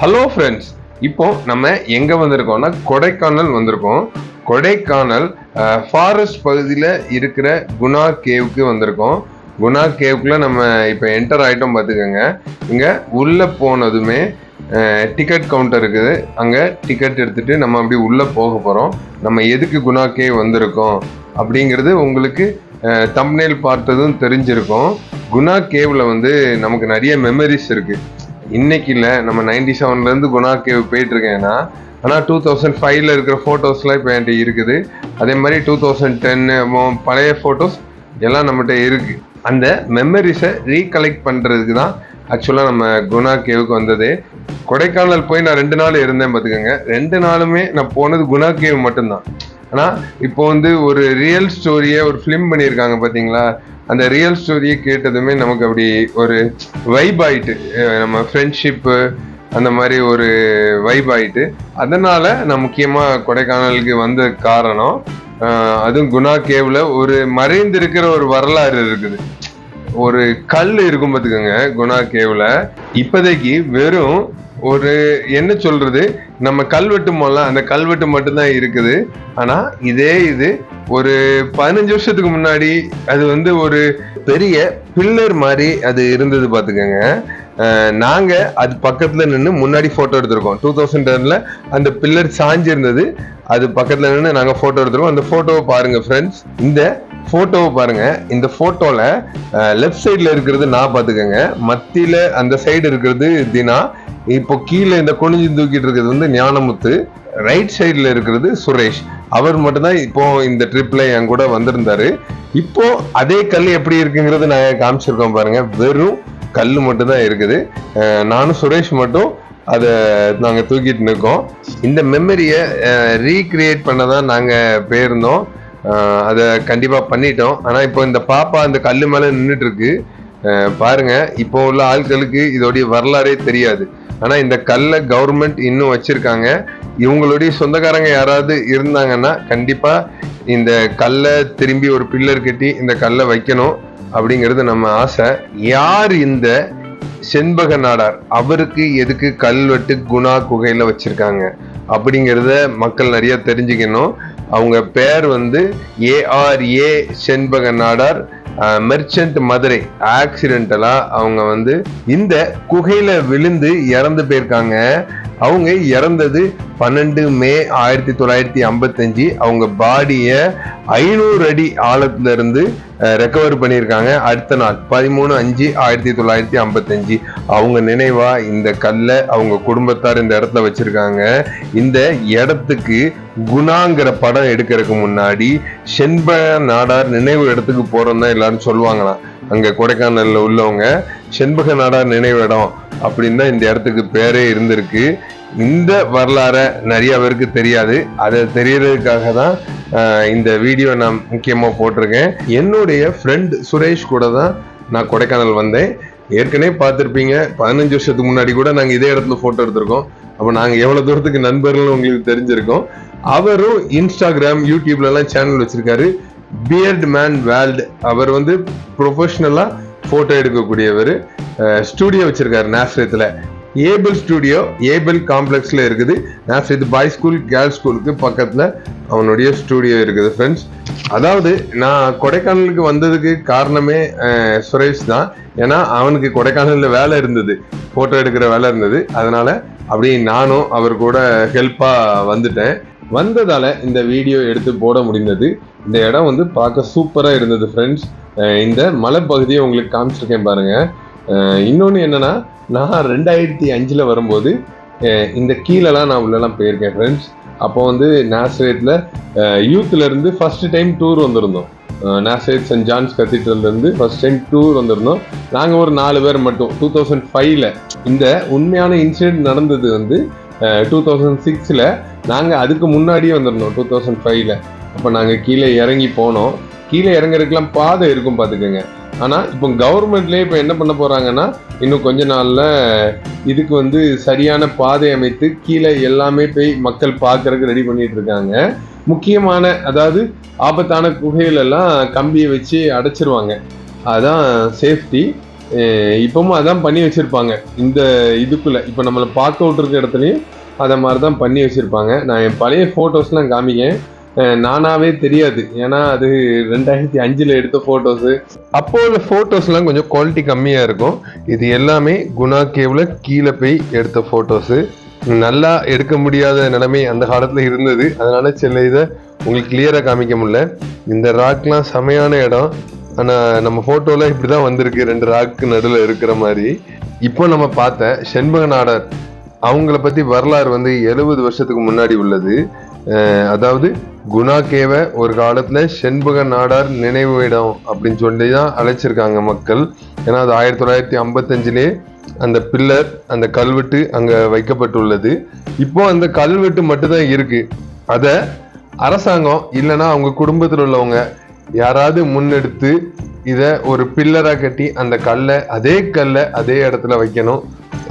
Hello friends இப்போ நம்ம எங்க வந்திருக்கோம்னா கொடைக்கானல் வந்திருக்கோம். கொடைக்கானல் ஃபாரஸ்ட் பகுதியில் இருக்கிற குணா கேவுக்கு வந்திருக்கோம். குணா கேவுக்குள்ள நம்ம இப்போ என்டர் ஆகிட்டோம் பார்த்துக்கோங்க இங்கே உள்ளே போனதுமே டிக்கெட் கவுண்டர் இருக்குது. அங்கே டிக்கெட் எடுத்துகிட்டு நம்ம அப்படி உள்ளே போக போகிறோம் நம்ம எதுக்கு குணா கேவ் வந்திருக்கோம்? அப்படிங்கிறது உங்களுக்கு தம்னேல் பார்த்ததும் தெரிஞ்சிருக்கும். குணா கேவில் வந்து நமக்கு நிறைய மெமரிஸ் இருக்குது இன்னைக்கு இல்லை. நம்ம நைன்டி செவன்லேருந்து குணா கேவ் போயிட்டுருக்கேன்னா ஆனால் டூ தௌசண்ட் ஃபைவ்ல இருக்கிற ஃபோட்டோஸ்லாம் இப்போ என்கிட்ட இருக்குது. அதே மாதிரி டூ தௌசண்ட் டென்னு பழைய ஃபோட்டோஸ் எல்லாம் நம்மகிட்ட இருக்கு. அந்த மெமரிஸை ரீகலெக்ட் பண்ணுறதுக்கு தான் ஆக்சுவலாக நம்ம குணா கேவுக்கு வந்தது. கொடைக்கானல் போய் நான் ரெண்டு நாள் இருந்தேன் பார்த்துக்கோங்க ரெண்டு நாளுமே நான் போனது குணா கேவ் மட்டும்தான். ஆனால் இப்போ வந்து ஒரு ரியல் ஸ்டோரியை ஒரு ஃபிலிம் பண்ணியிருக்காங்க பார்த்தீங்களா அந்த ரியல் ஸ்டோரியை கேட்டதுமே நமக்கு அப்படி ஒரு வைப் ஆயிட்டு நம்ம ஃப்ரெண்ட்ஷிப்பு அந்த மாதிரி ஒரு வைப் ஆயிட்டு அதனால நான் முக்கியமாக கொடைக்கானலுக்கு வந்த காரணம் அதுவும் குணா கேவ்ல ஒரு மறைந்திருக்கிற ஒரு வரலாறு இருக்குது. ஒரு கல் இருக்கும் பார்த்துக்கோங்க குணா கேவ்ல. இப்போதைக்கு வெறும் ஒரு என்ன சொல்றது? நம்ம கல்வெட்டு மூலம் அந்த கல்வெட்டு மட்டும்தான் இருக்குது. ஆனா இதே இது ஒரு பதினஞ்சு வருஷத்துக்கு முன்னாடி அது வந்து ஒரு பெரிய பில்லர் மாதிரி அது இருந்தது பார்த்துக்கோங்க நாங்க அது பக்கத்துல நின்று முன்னாடி போட்டோ எடுத்திருக்கோம். டூ தௌசண்ட் டென்ல அந்த பில்லர் சாஞ்சு இருந்தது அது பக்கத்துல நின்று நாங்க போட்டோ எடுத்திருக்கோம். அந்த போட்டோவை பாருங்க ஃப்ரெண்ட்ஸ் இந்த போட்டோவை பாருங்க. இந்த போட்டோல லெஃப்ட் சைடுல இருக்கிறது நான் பாத்துக்கோங்க மத்தியில அந்த சைடு இருக்கிறது தினா. இப்போ கீழே இந்த குனிஞ்சு தூக்கிட்டு இருக்கிறது வந்து ஞானமுத்து. ரைட் சைடுல இருக்கிறது சுரேஷ். அவர் மட்டும்தான் இப்போ இந்த ட்ரிப்ல என் கூட வந்திருந்தாரு. இப்போ அதே கல் எப்படி இருக்குங்கிறது நான் காமிச்சிருக்கோம் பாருங்க. வெறும் கல் மட்டும்தான் இருக்குது. நானும் சுரேஷ் மட்டும் அதை நாங்கள் தூக்கிட்டு இருக்கோம் இந்த மெமரியை ரீக்ரியேட் பண்ண தான் நாங்கள் போயிருந்தோம். அதை கண்டிப்பாக பண்ணிட்டோம். ஆனால் இப்போ இந்த பாப்பா அந்த கல் மேலே நின்றுட்டுருக்கு பாருங்க இப்போ உள்ள ஆட்களுக்கு இதோடைய வரலாறே தெரியாது. ஆனால் இந்த கல்லை கவர்மெண்ட் இன்னும் வச்சுருக்காங்க. இவங்களுடைய சொந்தக்காரங்க யாராவது இருந்தாங்கன்னா கண்டிப்பாக இந்த கல்லை திரும்பி ஒரு பில்லர் கட்டி இந்த கல்லை வைக்கணும். அப்படிங்கிறது நம்ம ஆசை. யார் இந்த செண்பக நாடார்? அவருக்கு எதுக்கு கல்வெட்டு குணா குகையில வச்சிருக்காங்க? அப்படிங்கிறத மக்கள் நிறைய தெரிஞ்சுக்கணும். அவங்க பேர் வந்து ஏஆர்ஏ செண்பக நாடார் மெர்ச்சன்ட் மதுரை ஆக்சிடென்டலா அவங்க வந்து இந்த குகையில விழுந்து இறந்து போயிருக்காங்க. அவங்க இறந்தது பன்னெண்டு மே ஆயிரத்தி தொள்ளாயிரத்தி ஐம்பத்தஞ்சு. அவங்க பாடியை ஐநூறு அடி ஆழத்துலேருந்து ரெக்கவர் பண்ணியிருக்காங்க. அடுத்த நாள் பதிமூணு அஞ்சு ஆயிரத்தி தொள்ளாயிரத்தி ஐம்பத்தஞ்சு. அவங்க நினைவாக இந்த கல்லை அவங்க குடும்பத்தார் இந்த இடத்துல வச்சுருக்காங்க. இந்த இடத்துக்கு குணாங்கிற படம் எடுக்கிறதுக்கு முன்னாடி செண்ப நாடார் நினைவு இடத்துக்கு போகிறோம் தான் எல்லாரும் சொல்லுவாங்களாம். அங்கே கொடைக்கானல்ல உள்ளவங்க செண்பக நாடார் நினைவு இடம் அப்படின்னு தான் இந்த இடத்துக்கு பேரே இருந்திருக்கு. இந்த வரலாற நிறைய பேருக்கு தெரியாது. அதை தெரியறதுக்காக தான் இந்த வீடியோ நான் முக்கியமாக போட்டிருக்கேன். என்னுடைய ஃப்ரெண்ட் சுரேஷ் கூட தான் நான் கொடைக்கானல் வந்தேன். ஏற்கனவே பார்த்துருப்பீங்க பதினஞ்சு வருஷத்துக்கு முன்னாடி கூட நாங்கள் இதே இடத்துல ஃபோட்டோ எடுத்திருக்கோம். அப்போ நாங்கள் எவ்வளோ தூரத்துக்கு நண்பர்கள் உங்களுக்கு தெரிஞ்சிருக்கோம். அவரும் இன்ஸ்டாகிராம் யூடியூப்லலாம் சேனல் வச்சுருக்காரு. பியர்ட் மேன் வேல்டு அவர் வந்து ப்ரொஃபஷ்னலாக ஃபோட்டோ எடுக்கக்கூடியவர் ஸ்டூடியோ வச்சிருக்காரு நேசரத்தில் ஏபிள் ஸ்டூடியோ ஏபிள் காம்ப்ளெக்ஸில் இருக்குது. நேசரத் பாய் ஸ்கூல் கேர்ள்ஸ் ஸ்கூலுக்கு பக்கத்தில் அவனுடைய ஸ்டூடியோ இருக்குது ஃப்ரெண்ட்ஸ் அதாவது நான் கொடைக்கானலுக்கு வந்ததுக்கு காரணமே சுரேஷ் தான். ஏன்னா அவனுக்கு கொடைக்கானலில் வேலை இருந்தது. ஃபோட்டோ எடுக்கிற வேலை இருந்தது. அதனால அப்படி நானும் அவர் கூட ஹெல்ப்பாக வந்துட்டேன். வந்ததால் இந்த வீடியோ எடுத்து போட முடிந்தது. இந்த இடம் வந்து பார்க்க சூப்பராக இருந்தது ஃப்ரெண்ட்ஸ் இந்த மலைப்பகுதியை உங்களுக்கு காமிச்சிருக்கேன் பாருங்க. இன்னொன்று என்னன்னா நான் ரெண்டாயிரத்தி அஞ்சில் வரும்போது இந்த கீழெல்லாம் நான் உள்ளெல்லாம் போயிருக்கேன் ஃப்ரெண்ட்ஸ் அப்போ வந்து நாசரேத்தில் யூத்ல இருந்து டைம் டூர் வந்திருந்தோம். நாசரேத் சென்ட் ஜான்ஸ் கத்தீட்ரல்லேருந்து ஃபர்ஸ்ட் டைம் டூர் வந்திருந்தோம். நாங்கள் ஒரு நாலு பேர் மட்டும். டூ தௌசண்ட் ஃபைவ்ல இந்த உண்மையான இன்சிடென்ட் நடந்தது வந்து டூ தௌசண்ட் சிக்ஸில் நாங்கள் அதுக்கு முன்னாடியே வந்திருந்தோம் டூ தௌசண்ட் ஃபைவ்ல அப்போ நாங்கள் கீழே இறங்கி போனோம். கீழே இறங்குறதுக்கெல்லாம் பாதை இருக்கும் பார்த்துக்கோங்க. ஆனால் இப்போ கவர்மெண்ட்லேயே இப்போ என்ன பண்ண போகிறாங்கன்னா இன்னும் கொஞ்ச நாளில் இதுக்கு வந்து சரியான பாதை அமைத்து கீழே எல்லாமே போய் மக்கள் பார்க்கறதுக்கு ரெடி பண்ணிகிட்டு இருக்காங்க முக்கியமான அதாவது ஆபத்தான குகைகளெல்லாம் கம்பியை வச்சு அடைச்சிருவாங்க. அதான் சேஃப்டி இப்போவும் அதான் பண்ணி வச்சுருப்பாங்க. இந்த இதுக்குள்ளே இப்போ நம்மளை பார்க்க விட்டுருக்க இடத்துலையும் அதை மாதிரி தான் பண்ணி வச்சுருப்பாங்க. நான் என் பழைய ஃபோட்டோஸ்லாம் காமிக்கேன் நானாவே தெரியாது. ஏன்னா அது ரெண்டாயிரத்தி அஞ்சில் எடுத்த ஃபோட்டோஸு அப்போ உள்ள ஃபோட்டோஸ்லாம் கொஞ்சம் குவாலிட்டி கம்மியாக இருக்கும். இது எல்லாமே குணா கேவில் கீழே போய் எடுத்த ஃபோட்டோஸு நல்லா எடுக்க முடியாத நிலைமை அந்த காலத்தில் இருந்தது. அதனால சில இதை உங்களுக்கு கிளியராக காமிக்க முடியல. இந்த ராக்லாம் செமையான இடம். ஆனால் நம்ம ஃபோட்டோவில் இப்படி தான் வந்திருக்கு. ரெண்டு ராக்கு நடுவில் இருக்கிற மாதிரி. இப்போ நம்ம பார்த்த செண்பக நாடர். அவங்கள பற்றி வரலாறு வந்து எழுபது வருஷத்துக்கு முன்னாடி உள்ளது. அதாவது குணா கேவை ஒரு காலத்தில் செண்பக நாடார் நினைவு இடம் அப்படின்னு சொல்லி தான் அழைச்சிருக்காங்க மக்கள். ஏன்னா அது ஆயிரத்தி தொள்ளாயிரத்தி ஐம்பத்தஞ்சிலே அந்த பில்லர் அந்த கல்வெட்டு அங்கே வைக்கப்பட்டுள்ளது. இப்போ அந்த கல்வெட்டு மட்டும்தான் இருக்கு. அதை அரசாங்கம் இல்லைன்னா அவங்க குடும்பத்தில் உள்ளவங்க யாராவது முன்னெடுத்து இதை ஒரு பில்லரா கட்டி அந்த கல்லை அதே கல்லை அதே இடத்துல வைக்கணும்.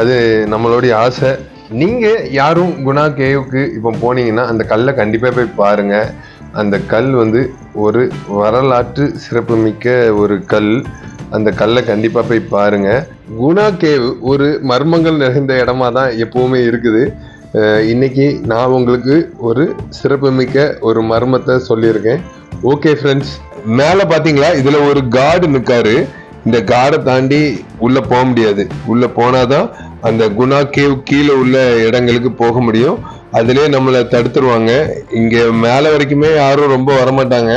அது நம்மளுடைய ஆசை. நீங்க யாரும் குணா கேவுக்கு இப்போ போனீங்கன்னா அந்த கல்லை கண்டிப்பா போய் பாருங்க. அந்த கல் வந்து ஒரு வரலாற்று சிறப்புமிக்க ஒரு கல். அந்த கல்லை கண்டிப்பா போய் பாருங்க. குணா கேவ் ஒரு மர்மங்கள் நிறைந்த இடமா தான் எப்பவுமே இருக்குது. இன்றைக்கி இன்னைக்கு நான் உங்களுக்கு ஒரு சிறப்புமிக்க ஒரு மர்மத்தை சொல்லியிருக்கேன். ஓகே ஃப்ரெண்ட்ஸ் மேலே பார்த்தீங்களா இதில் ஒரு கார்டு நிற்காரு இந்த காடை தாண்டி உள்ள போக முடியாது. உள்ள போனாதான் அந்த குணா கேவ் கீழே உள்ள இடங்களுக்கு போக முடியும். அதிலே நம்மளை தடுத்துருவாங்க. இங்க மேலே வரைக்குமே யாரும் ரொம்ப வரமாட்டாங்க.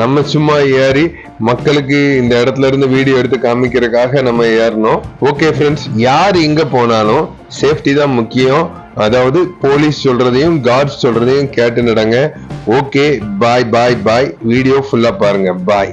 நம்ம சும்மா ஏறி மக்களுக்கு இந்த இடத்துல இருந்து வீடியோ எடுத்து காமிக்கிறதுக்காக நம்ம ஏறணும். ஓகே ஃப்ரெண்ட்ஸ் யார் எங்கே போனாலும் சேஃப்டி தான் முக்கியம். அதாவது போலீஸ் சொல்றதையும் கார்ட்ஸ் சொல்றதையும் கேட்டு நடங்க. ஓகே பாய் பாய் பாய் வீடியோ ஃபுல்லா பாருங்க. பாய்